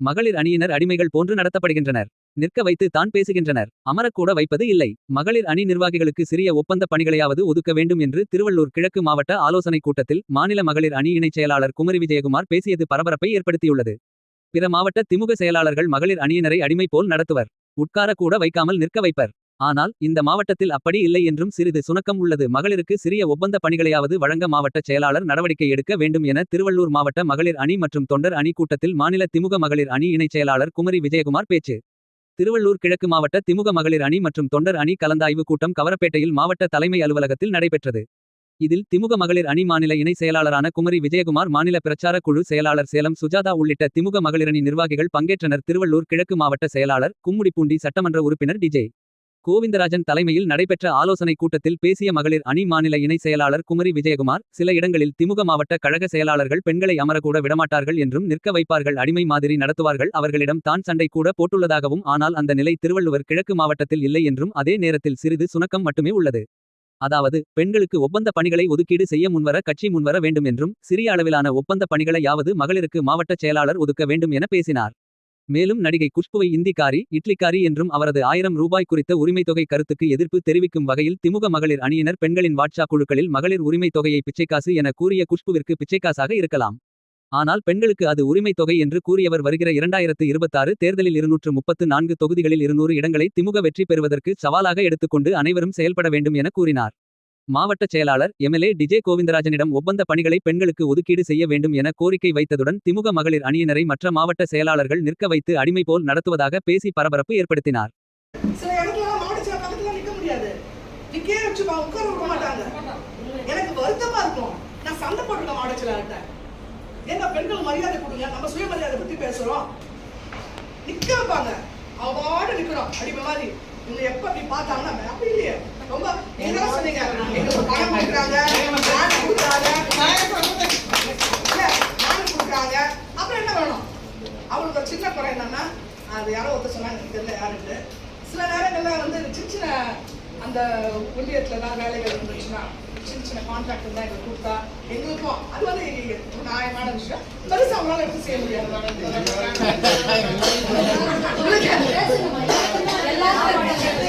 மகளிர் அணியினர் அடிமைகள் போன்று நடத்தப்படுகின்றனர். நிற்க வைத்து தான் பேசுகின்றனர். அமரக்கூட வைப்பது இல்லை. மகளிர் அணி நிர்வாகிகளுக்கு சிறிய ஒப்பந்த பணிகளையாவது ஒதுக்க வேண்டும் என்று திருவள்ளூர் கிழக்கு மாவட்ட ஆலோசனைக் கூட்டத்தில் மாநில மகளிர் அணி இணைச் செயலாளர் குமரி விஜயகுமார் பேசியது பரபரப்பை ஏற்படுத்தியுள்ளது. பிற மாவட்ட திமுக செயலாளர்கள் மகளிர் அணியினரை அடிமை போல் நடத்துவர். உட்கார கூட வைக்காமல் நிற்க வைப்பர். ஆனால் இந்த மாவட்டத்தில் அப்படி இல்லை என்றும் சிறிது சுணக்கம் உள்ளது. மகளிருக்கு சிறிய ஒப்பந்த பணிகளையாவது வழங்க மாவட்ட செயலாளர் நடவடிக்கை எடுக்க வேண்டும் என திருவள்ளூர் மாவட்ட மகளிர் அணி மற்றும் தொண்டர் அணி கூட்டத்தில் மாநில திமுக மகளிர் அணி இணைச் செயலாளர் குமரி விஜயகுமார் பேச்சு. திருவள்ளூர் கிழக்கு மாவட்ட திமுக மகளிர் அணி மற்றும் தொண்டர் அணி கலந்தாய்வு கூட்டம் கவரப்பேட்டையில் மாவட்ட தலைமை அலுவலகத்தில் நடைபெற்றது. இதில் திமுக மகளிர் அணி மாநில இணை செயலாளரான குமரி விஜயகுமார் மாநில பிரச்சார குழு செயலாளர் சேலம் சுஜாதா உள்ளிட்ட திமுக மகளிரணி நிர்வாகிகள் பங்கேற்றனர். திருவள்ளூர் கிழக்கு மாவட்ட செயலாளர் கும்முடிப்பூண்டி சட்டமன்ற உறுப்பினர் டிஜே கோவிந்தராஜன் தலைமையில் நடைபெற்ற ஆலோசனைக் கூட்டத்தில் பேசிய மகளிர் அணி மாநில இணை செயலாளர் குமரி விஜயகுமார் சில இடங்களில் திமுக மாவட்ட கழக செயலாளர்கள் பெண்களை அமரக்கூட விடமாட்டார்கள் என்றும் நிற்க வைப்பார்கள் அடிமை மாதிரி நடத்துவார்கள் அவர்களிடம் தான் சண்டை கூட போட்டுள்ளதாகவும் ஆனால் அந்த நிலை திருவள்ளுவர் கிழக்கு மாவட்டத்தில் இல்லை என்றும் அதே நேரத்தில் சிறிது சுணக்கம் மட்டுமே உள்ளது. அதாவது பெண்களுக்கு ஒப்பந்த பணிகளை ஒதுக்கீடு செய்ய முன்வர கட்சி முன்வர வேண்டும் என்றும் சிறிய அளவிலான ஒப்பந்த பணிகளையாவது மகளிருக்கு மாவட்ட செயலாளர் ஒதுக்க வேண்டும் என பேசினார். மேலும் நடிகை குஷ்புவை இந்திக்காரி இட்லிக்காரி என்றும் அவரது ஆயிரம் ரூபாய் குறித்த உரிமைத்தொகை கருத்துக்கு எதிர்ப்பு தெரிவிக்கும் வகையில் திமுக மகளிர் அணியினர் பெண்களின் வாட்ஸ்அப் குழுக்களில் மகளிர் உரிமைத் தொகையை பிச்சைக்காசு என கூறிய குஷ்புவிற்கு பிச்சைக்காசாக இருக்கலாம். ஆனால் பெண்களுக்கு அது உரிமைத் தொகை என்று கூறியவர் வருகிற இரண்டாயிரத்து இருபத்தாறு தேர்தலில் இருநூற்று முப்பத்து நான்கு தொகுதிகளில் இருநூறு இடங்களை திமுக வெற்றி பெறுவதற்கு சவாலாக எடுத்துக்கொண்டு அனைவரும் செயல்பட வேண்டும் என கூறினார். மாவட்ட செயலாளர் எம்எல்ஏ டிஜே கோவிந்தராஜனிடம் ஒப்பந்த பணிகளை பெண்களுக்கு ஒதுக்கீடு செய்ய வேண்டும் என கோரிக்கை வைத்ததுடன் திமுக மகளிர் அணியினரை மற்ற மாவட்ட செயலாளர்கள் நிற்க வைத்து அடிமை போல் நடத்துவதாக பேசி பரபரப்பு ஏற்படுத்தினார். சில இடத்துல. மாவட்ட செயலர் பக்கத்துல அவங்களுக்கு என்னன்னா அது யாரோ ஒருத்தர் சொன்னாங்க தெரியல யாருன்னு. சில நேரங்கள்ல வந்து சின்ன சின்ன அந்த ஒன்றியத்துல தான் வேலைகள் இருந்துச்சுன்னா சின்ன சின்ன கான்ட்ராக்ட் இருந்தால் எங்களுக்கு கொடுத்தா எங்களுக்கும் அது வந்து நியாயமான விஷயம். பெருசா அவங்களால எடுத்து செய்ய முடியாது.